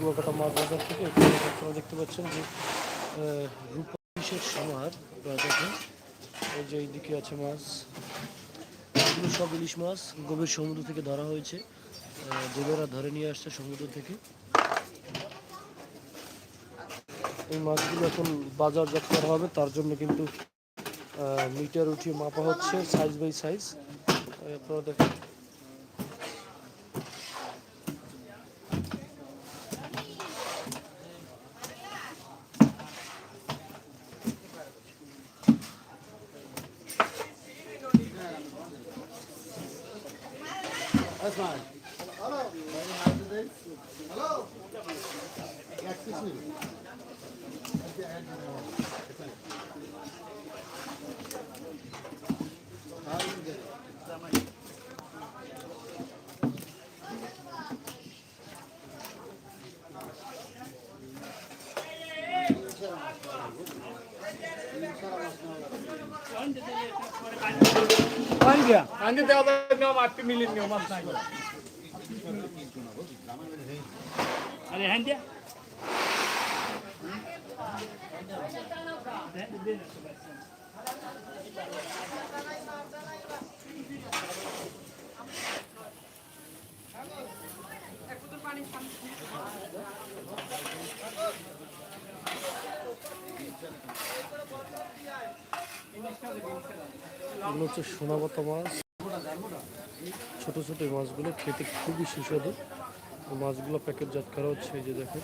কুয়াকাটা মাছ বাজার থেকে আপনারা দেখতে পাচ্ছেন যে আহ, রূপা ইলিশের সমাহার আপনারা দেখেন এই যে এইদিকে আছে মাছ। এগুলো সব ইলিশ মাছ গভীর সমুদ্র থেকে ধরা হয়েছে। জেলেরা ধরে নিয়ে আসছে সমুদ্র থেকে। এই মাছগুলো এখন বাজারজাত করা হবে তার জন্য কিন্তু মিটার উঠিয়ে মাপা হচ্ছে সাইজ বাই সাইজ আপনারা দেখেন। İsmail. Alo. Benim adı değil. Alo. Yaklaşın. Thank you. আনতে দেওয়া নিয়ম আটটি মিলির নিয়ম করে। আরে হ্যাঁ দিয়া। এগুলো হচ্ছে সোনাপাতা মাছ। ছোট ছোট মাছগুলো খেতে খুবই সুস্বাদু। মাছগুলো প্যাকেটজাত করা হচ্ছে, এই যে দেখেন।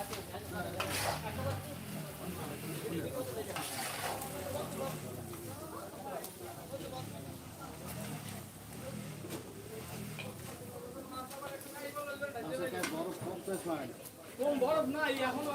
বরফ নাই এখনও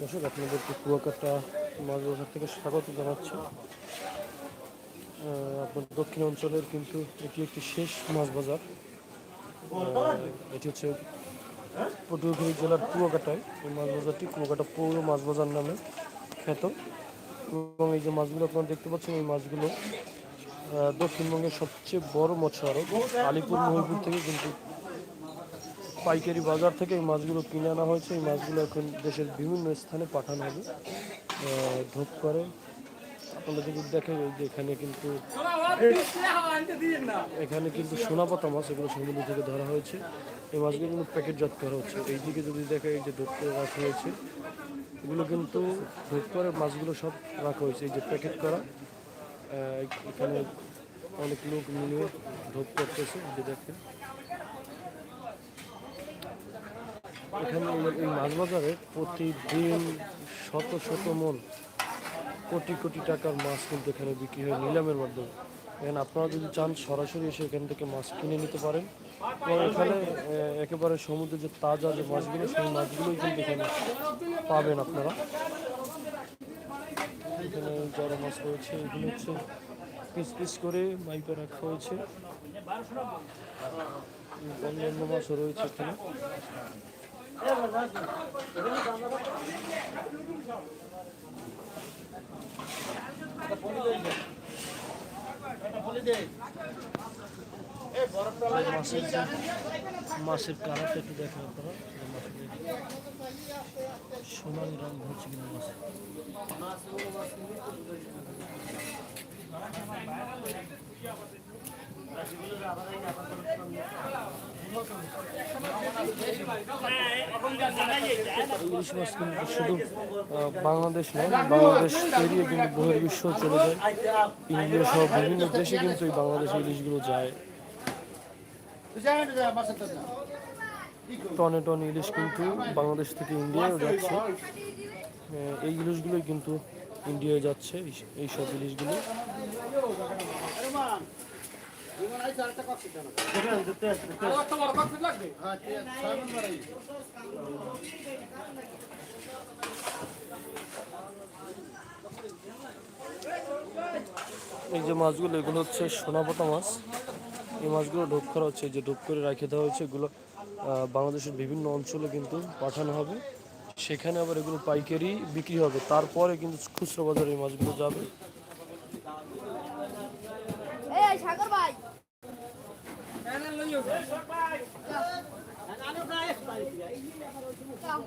দর্শক, আপনাদেরকে কুয়াকাটা মাছ বাজার থেকে স্বাগত জানাচ্ছি। আপনার দক্ষিণ অঞ্চলের কিন্তু এটি একটি শেষ মাছ বাজার। এটি হচ্ছে পটুয়াখালী জেলার কুয়াকাটায়। এই মাছ বাজারটি কুয়াকাটা পৌর মাছ বাজার নামে খ্যাত। এবং এই যে মাছগুলো আপনারা দেখতে পাচ্ছেন এই মাছগুলো দক্ষিণবঙ্গের সবচেয়ে বড় মৎস্য আড়ত আলিপুর মহিপুর থেকে কিন্তু পাইকারি বাজার থেকে এই মাছগুলো কিনে আনা হয়েছে। এই মাছগুলো এখন দেশের বিভিন্ন স্থানে পাঠানো হবে। ধূপ করে। আপনারা যদি দেখেন এই যে এখানে কিন্তু এখানে কিন্তু সোনাপাতা মাছ এগুলো সমুদ্র থেকে ধরা হয়েছে। এই মাছগুলো কিন্তু প্যাকেটজাত করা হচ্ছে। এইদিকে যদি দেখে এই যে করে রাখা হয়েছে, এগুলো কিন্তু ধূপ করে মাছগুলো সব রাখা হয়েছে। এই যে প্যাকেট করা এখানে অনেক লোক মিলিয়ে ধূপ করতেছে যে দেখেন। এখানে এই মাছ বাজারে প্রতিদিন শত শত মন কোটি কোটি টাকার মাছ কিন্তু এখানে বিক্রি হয় নিলামের মাধ্যমে। এখানে আপনারা যদি চান, সরাসরি এসে এখান থেকে মাছ কিনে নিতে পারেন। এবং এখানে একেবারে সমুদ্রে যে তাজা যে মাছগুলো, সেই মাছগুলোই কিন্তু এখানে পাবেন আপনারা। এখানে যারা মাছ রয়েছে, এগুলো হচ্ছে পিস পিস করে মাইপে রাখা হয়েছে। অন্যান্য মাছও রয়েছে এখানে। মাছের যে মাছের কালারটা একটু দেখেন আপনারা মাছের সোনালি রং হচ্ছে কিনা মাছ শুধু বাংলাদেশ নয়, বাংলাদেশ পেরিয়ে কিন্তু বহির্বিশ্ব চলে যায়। ইন্ডিয়া সহ বিভিন্ন দেশে কিন্তু এই বাংলাদেশি ইলিশগুলো যায়। টনে টন ইলিশ কিন্তু বাংলাদেশ থেকে ইন্ডিয়াও যাচ্ছে। এই ইলিশগুলোই কিন্তু ইন্ডিয়ায় যাচ্ছে এইসব এই সব ইলিশগুলো। এই যে মাছগুলো, এগুলো হচ্ছে সোনাপোতা মাছ। এই মাছগুলো ঢোপ করা হচ্ছে যে ঢোপ করে রাখে দেওয়া হয়েছে, এগুলো বাংলাদেশের বিভিন্ন অঞ্চলে কিন্তু পাঠানো হবে। সেখানে আবার এগুলো পাইকারি বিক্রি হবে। তারপরে কিন্তু খুচরো বাজারে এই মাছগুলো যাবে। এই সাগর ভাই যাও।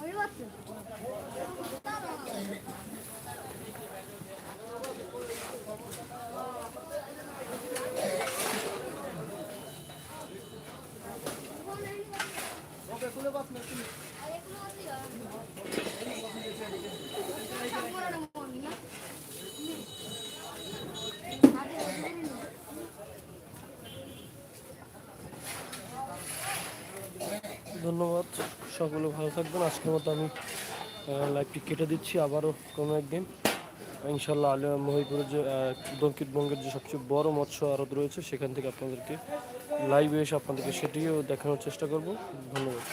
ওই বাচ্চা। ধন্যবাদ সকলে, ভালো থাকবেন। আজকের মতো আমি লাইভটি কেটে দিচ্ছি। আবারও কোনো একদিন। ইনশাল্লাহ আলিয়া মহিপুরের যে দক্ষিণবঙ্গের যে সবচেয়ে বড় মৎস্য আরত রয়েছে, সেখান থেকে আপনাদেরকে লাইভে এসে আপনাদেরকে সেটিও দেখানোর চেষ্টা করব। ধন্যবাদ।